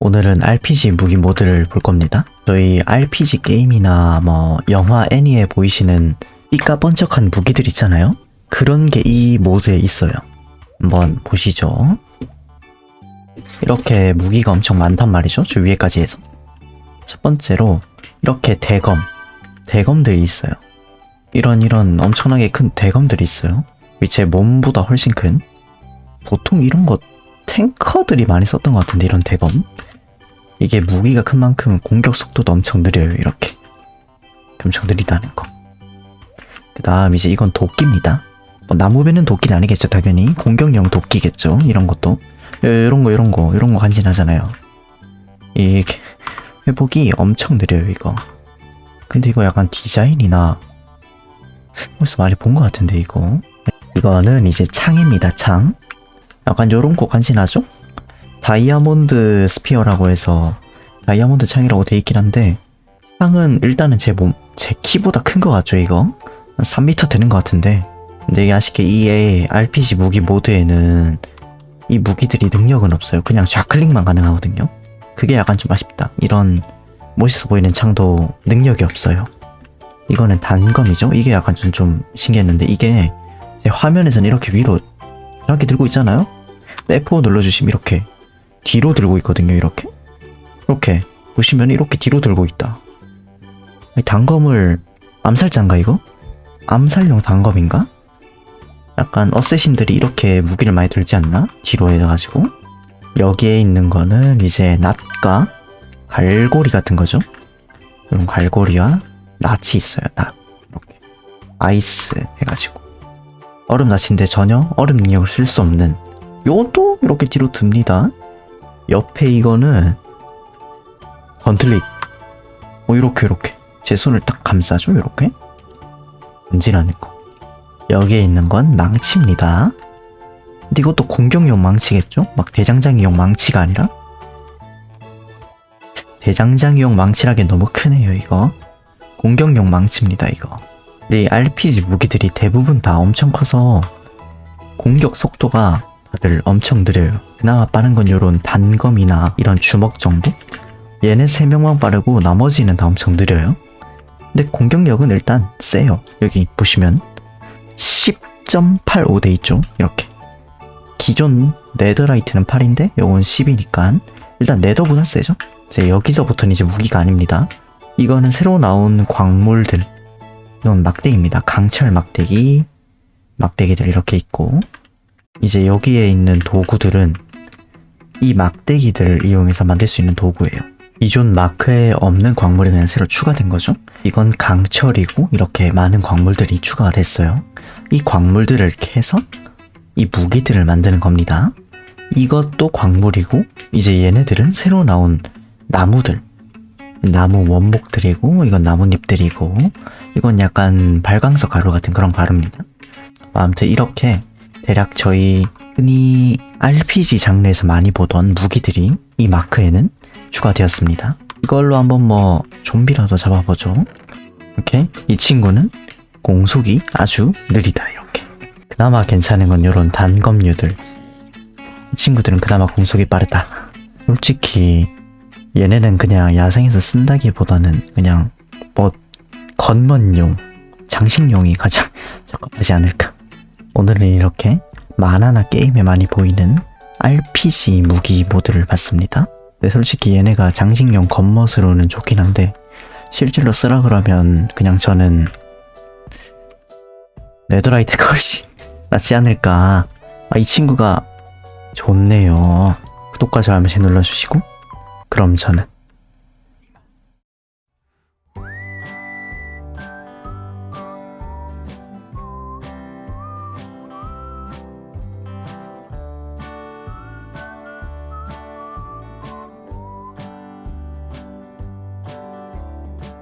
오늘은 RPG 무기 모드를 볼 겁니다. 저희 RPG 게임이나 뭐 영화 애니에 보이시는 삐까번쩍한 무기들 있잖아요. 그런 게 이 모드에 있어요. 한번 보시죠. 이렇게 무기가 엄청 많단 말이죠. 저 위에까지 해서. 첫 번째로 이렇게 대검, 대검들이 있어요. 이런 이런 엄청나게 큰 대검들이 있어요. 제 몸보다 훨씬 큰. 보통 이런 거 탱커들이 많이 썼던 것 같은데 이런 대검. 이게 무기가 큰 만큼 공격 속도도 엄청 느려요. 이렇게. 엄청 느리다는 거. 그 다음 이제 이건 도끼입니다. 뭐 나무배는 도끼는 아니겠죠 당연히 공격용 도끼겠죠 이런 것도 이런 거 이런 거 이런 거 간지나잖아요 이게 회복이 엄청 느려요 이거 근데 이거 약간 디자인이나 어디서 많이 본 것 같은데 이거 이거는 이제 창입니다 창 약간 요런 거 간지나죠? 다이아몬드 스피어라고 해서 다이아몬드 창이라고 돼 있긴 한데 창은 일단은 제 몸, 제 키보다 큰거 같죠 이거? 한 3m 되는 것 같은데 근데 이게 아쉽게 이에 RPG 무기 모드에는 이 무기들이 능력은 없어요. 그냥 좌클릭만 가능하거든요. 그게 약간 좀 아쉽다. 이런 멋있어 보이는 창도 능력이 없어요. 이거는 단검이죠. 이게 약간 좀, 좀 신기했는데 이게 제 화면에서는 이렇게 위로 이렇게 들고 있잖아요. F5 눌러주시면 이렇게 뒤로 들고 있거든요. 이렇게 이렇게 보시면 이렇게 뒤로 들고 있다. 이 단검을 암살자인가 이거? 암살용 단검인가? 약간 어쌔신들이 이렇게 무기를 많이 들지 않나? 뒤로 해가지고 여기에 있는 거는 이제 낫과 갈고리 같은 거죠. 이런 갈고리와 낫이 있어요. 낫 이렇게 아이스 해가지고 얼음 낫인데 전혀 얼음 능력을 쓸 수 없는 요것도 이렇게 뒤로 듭니다. 옆에 이거는 건틀릿 뭐 이렇게 이렇게 제 손을 딱 감싸죠. 이렇게 던지라는 거. 여기에 있는 건 망치입니다. 근데 이것도 공격용 망치겠죠? 막 대장장이용 망치가 아니라? 대장장이용 망치라기엔 너무 크네요, 이거. 공격용 망치입니다, 이거. 근데 이 RPG 무기들이 대부분 다 엄청 커서 공격 속도가 다들 엄청 느려요. 그나마 빠른 건 요런 단검이나 이런 주먹 정도? 얘는 3명만 빠르고 나머지는 다 엄청 느려요. 근데 공격력은 일단 세요. 여기 보시면 10.85 돼 있죠. 이렇게. 기존 네더라이트는 8인데 요건 10이니까 일단 네더보다 세죠. 이제 여기서부터는 이제 무기가 아닙니다. 이거는 새로 나온 광물들. 이건 막대기입니다. 강철 막대기. 막대기들 이렇게 있고 이제 여기에 있는 도구들은 이 막대기들을 이용해서 만들 수 있는 도구예요. 기존 마크에 없는 그냥 새로 추가된 거죠. 이건 강철이고 이렇게 많은 광물들이 추가가 됐어요. 이 광물들을 캐서 이 무기들을 만드는 겁니다. 이것도 광물이고 이제 얘네들은 새로 나온 나무들 나무 원목들이고 이건 나뭇잎들이고 이건 약간 발광석 가루 같은 그런 가루입니다. 아무튼 이렇게 대략 저희 흔히 RPG 장르에서 많이 보던 무기들이 이 마크에는 추가되었습니다. 이걸로 한번 뭐 좀비라도 잡아보죠. 이렇게 이 친구는 공속이 아주 느리다 이렇게. 그나마 괜찮은 건 이런 단검류들. 이 친구들은 그나마 공속이 빠르다. 솔직히 얘네는 그냥 야생에서 쓴다기보다는 그냥 뭐 건먼용, 장식용이 가장 적합하지 않을까. 오늘은 이렇게 만화나 게임에 많이 보이는 RPG 무기 모드를 봤습니다. 근데 솔직히 얘네가 장식용 겉멋으로는 좋긴 한데 실질로 쓰라 그러면 그냥 저는 레드라이트가 훨씬 낫지 않을까. 아, 이 친구가 좋네요. 구독과 좋아요 한 눌러주시고 그럼 저는